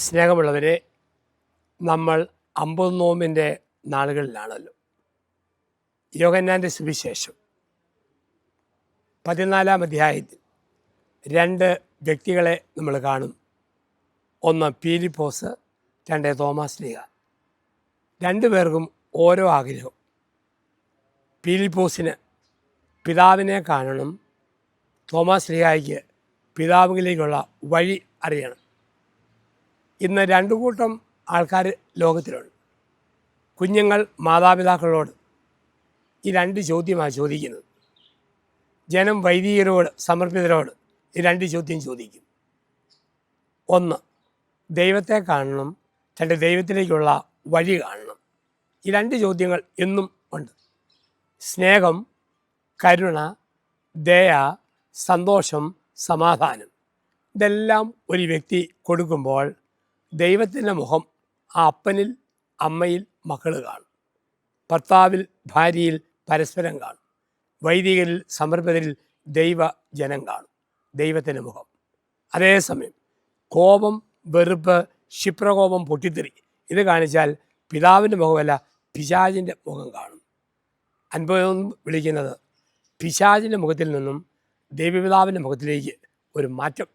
സ്നേഹമുള്ളവരെ നമ്മൾ അമ്പത് നോമ്പിന്റെ നാളുകളിലാണല്ലോ. യോഗന്നാന്റെ സുവിശേഷം. പതിനാലാം അധ്യായത്തിൽ രണ്ട് വ്യക്തികളെ നമ്മൾ കാണും. ഒന്ന് പീലിപ്പോസ് രണ്ട് തോമസ് ലീഗ രണ്ടുപേർക്കും ഓരോ ആഗ്രഹം പീലിപ്പോസിന് പിതാവിനെ കാണണം. തോമസ് ലീഗായ്ക്ക് പിതാവിലേക്കുള്ള വഴി അറിയണം. ഇന്ന് രണ്ടു കൂട്ടം ആൾക്കാർ ലോകത്തിലുണ്ട്. കുഞ്ഞുങ്ങൾ മാതാപിതാക്കളോട് ഈ രണ്ട് ചോദ്യമാണ് ചോദിക്കുന്നത്. ജനം വൈദികരോട് സമർപ്പിതരോട് ഈ രണ്ട് ചോദ്യം ചോദിക്കും. ഒന്ന് ദൈവത്തെ കാണണം രണ്ട് ദൈവത്തിലേക്കുള്ള വഴി കാണണം. ഈ രണ്ട് ചോദ്യങ്ങൾ എന്നും ഉണ്ട്. സ്നേഹം കരുണ ദയ സന്തോഷം സമാധാനം ഇതെല്ലാം ഒരു വ്യക്തി കൊടുക്കുമ്പോൾ ദൈവത്തിന്റെ മുഖം ആ അപ്പനിൽ അമ്മയിൽ മക്കൾ കാണും. ഭർത്താവിൽ ഭാര്യയിൽ പരസ്പരം കാണും. വൈദികരിൽ സമർപ്പിതരിൽ ദൈവ ജനം കാണും. ദൈവത്തിന്റെ മുഖം. അതേസമയം കോപം വെറുപ്പ് ക്ഷിപ്രകോപം പൊട്ടിത്തെറി ഇത് കാണിച്ചാൽ പിതാവിന്റെ മുഖമല്ല പിശാചിന്റെ മുഖം കാണും. അൻപതെന്ന് വിളിക്കുന്നത് പിശാചിന്റെ മുഖത്തിൽ നിന്നും ദൈവപിതാവിന്റെ മുഖത്തിലേക്ക് ഒരു മാറ്റം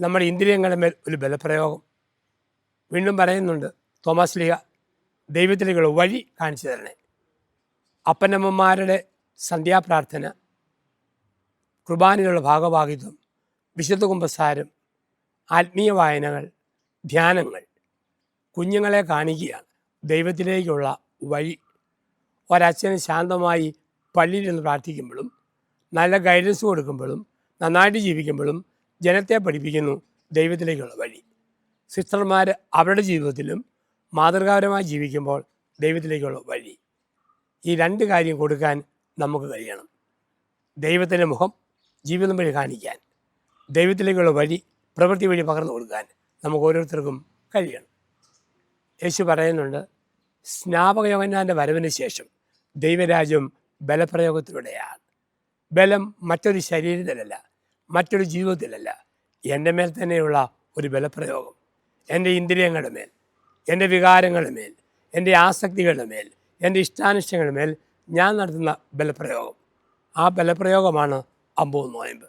നമ്മുടെ ഇന്ദ്രിയങ്ങളുടെ മേൽ ഒരു ബലപ്രയോഗം. വീണ്ടും പറയുന്നുണ്ട് തോമസ് ലീഗ ദൈവത്തിലേക്കുള്ള വഴി കാണിച്ചു തരണേ. അപ്പനമ്മമാരുടെ സന്ധ്യാപ്രാർത്ഥന കുർബാനയിലുള്ള ഭാഗഭാഗിത്വം വിശുദ്ധ കുമ്പസാരം ആത്മീയ വായനകൾ ധ്യാനങ്ങൾ കുഞ്ഞുങ്ങളെ കാണിക്കുകയാണ്. ദൈവത്തിലേക്കുള്ള വഴി. ഒരച്ഛന് ശാന്തമായി പള്ളിയിൽ നിന്ന് പ്രാർത്ഥിക്കുമ്പോഴും നല്ല ഗൈഡൻസ് കൊടുക്കുമ്പോഴും നന്നായിട്ട് ജീവിക്കുമ്പോഴും ജനത്തെ പഠിപ്പിക്കുന്നു ദൈവത്തിലേക്കുള്ള വഴി. സിസ്റ്റർമാർ അവരുടെ ജീവിതത്തിലും മാതൃകാപരമായി ജീവിക്കുമ്പോൾ ദൈവത്തിലേക്കുള്ള വഴി. ഈ രണ്ട് കാര്യം കൊടുക്കാൻ നമുക്ക് കഴിയണം. ദൈവത്തിന്റെ മുഖം ജീവിതം വഴി കാണിക്കാൻ ദൈവത്തിലേക്കുള്ള വഴി പ്രവൃത്തി വഴി പകർന്നു കൊടുക്കാൻ നമുക്ക് ഓരോരുത്തർക്കും കഴിയണം. യേശു പറയുന്നുണ്ട് സ്നാപക യോഗന്നാന്റെ വരവിന് ശേഷം ദൈവരാജ്യം ബലപ്രയോഗത്തിലൂടെയാണ്. ബലം മറ്റൊരു ശരീരത്തിലല്ല മറ്റൊരു ജീവിതത്തിലല്ല. എന്റെ മേൽ തന്നെയുള്ള ഒരു ബലപ്രയോഗം. എന്റെ ഇന്ദ്രിയങ്ങളുടെ മേൽ എന്റെ വികാരങ്ങളുടെ മേൽ എന്റെ ആസക്തികളുടെ മേൽ എന്റെ ഇഷ്ടാനിഷ്ടങ്ങളുടെ മേൽ ഞാൻ നടത്തുന്ന ബലപ്രയോഗം. ആ ബലപ്രയോഗമാണ് അമ്പോ നോയമ്പ്.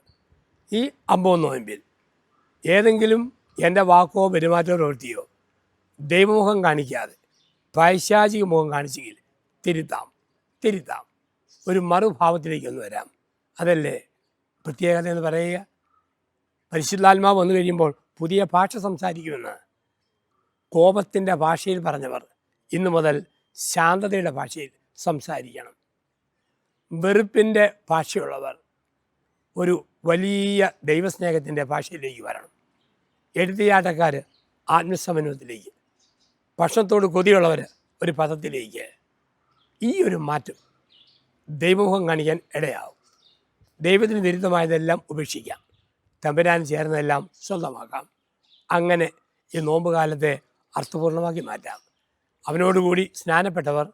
ഈ അമ്പോ നോയമ്പിൽ ഏതെങ്കിലും എന്റെ വാക്കോ പെരുമാറ്റോ പ്രവൃത്തിയോ ദൈവമുഖം കാണിക്കാതെ പൈശാചിക മുഖം കാണിച്ചെങ്കിൽ തിരുത്താം തിരുത്താം. ഒരു മറുഭാവത്തിലേക്കൊന്ന് വരാം. അതല്ലേ പ്രത്യേകത എന്ന് പറയുക. പരിശുദ്ധാത്മാവ് വന്നു കഴിയുമ്പോൾ പുതിയ ഭാഷ സംസാരിക്കുമെന്ന് കോപത്തിന്റെ ഭാഷയിൽ പറഞ്ഞവർ ഇന്നു മുതൽ ശാന്തതയുടെ ഭാഷയിൽ സംസാരിക്കണം. വെറുപ്പിന്റെ ഭാഷയുള്ളവർ ഒരു വലിയ ദൈവസ്നേഹത്തിന്റെ ഭാഷയിലേക്ക് വരണം. എഴുത്തിയാട്ടക്കാർ ആത്മസമന്വയത്തിലേക്ക് ഭക്ഷണത്തോട് കൊതിയുള്ളവർ ഒരു പദത്തിലേക്ക്. ഈ ഒരു മാറ്റം ദൈവമുഖം കാണിക്കാൻ ഇടയാവും. ദൈവത്തിന് വിരുദ്ധമായതെല്ലാം ഉപേക്ഷിക്കാം. തമ്പുരാൻ ചേർന്നതെല്ലാം സ്വന്തമാക്കാം. അങ്ങനെ ഈ നോമ്പ് കാലത്തെ അർത്ഥപൂർണമാക്കി മാറ്റാം. അവനോടുകൂടി സ്നാനപ്പെട്ടവർ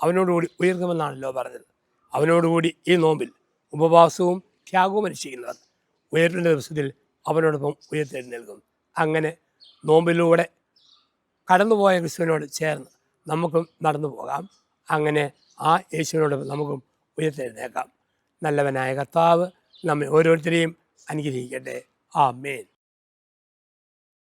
അവനോടുകൂടി ഉയർത്തുമെന്നാണല്ലോ പറഞ്ഞത്. അവനോടുകൂടി ഈ നോമ്പിൽ ഉപവാസവും ത്യാഗവും അനുഷ്ഠിക്കുന്നവർ ഉയർത്തേണ്ട ദിവസത്തിൽ അവനോടൊപ്പം ഉയർത്തെഴുന്നേൽക്കും. അങ്ങനെ നോമ്പിലൂടെ കടന്നുപോയ ക്രിസ്തുവിനോട് ചേർന്ന് നമുക്കും നടന്നു പോകാം അങ്ങനെ ആ യേശുവിനോട് നമുക്കും ഉയർത്തെഴുന്നേക്കാം നല്ലവനായ കർത്താവ് നമ്മെ ഓരോരുത്തരെയും അനുഗ്രഹിക്കട്ടെ. ആ മേൻ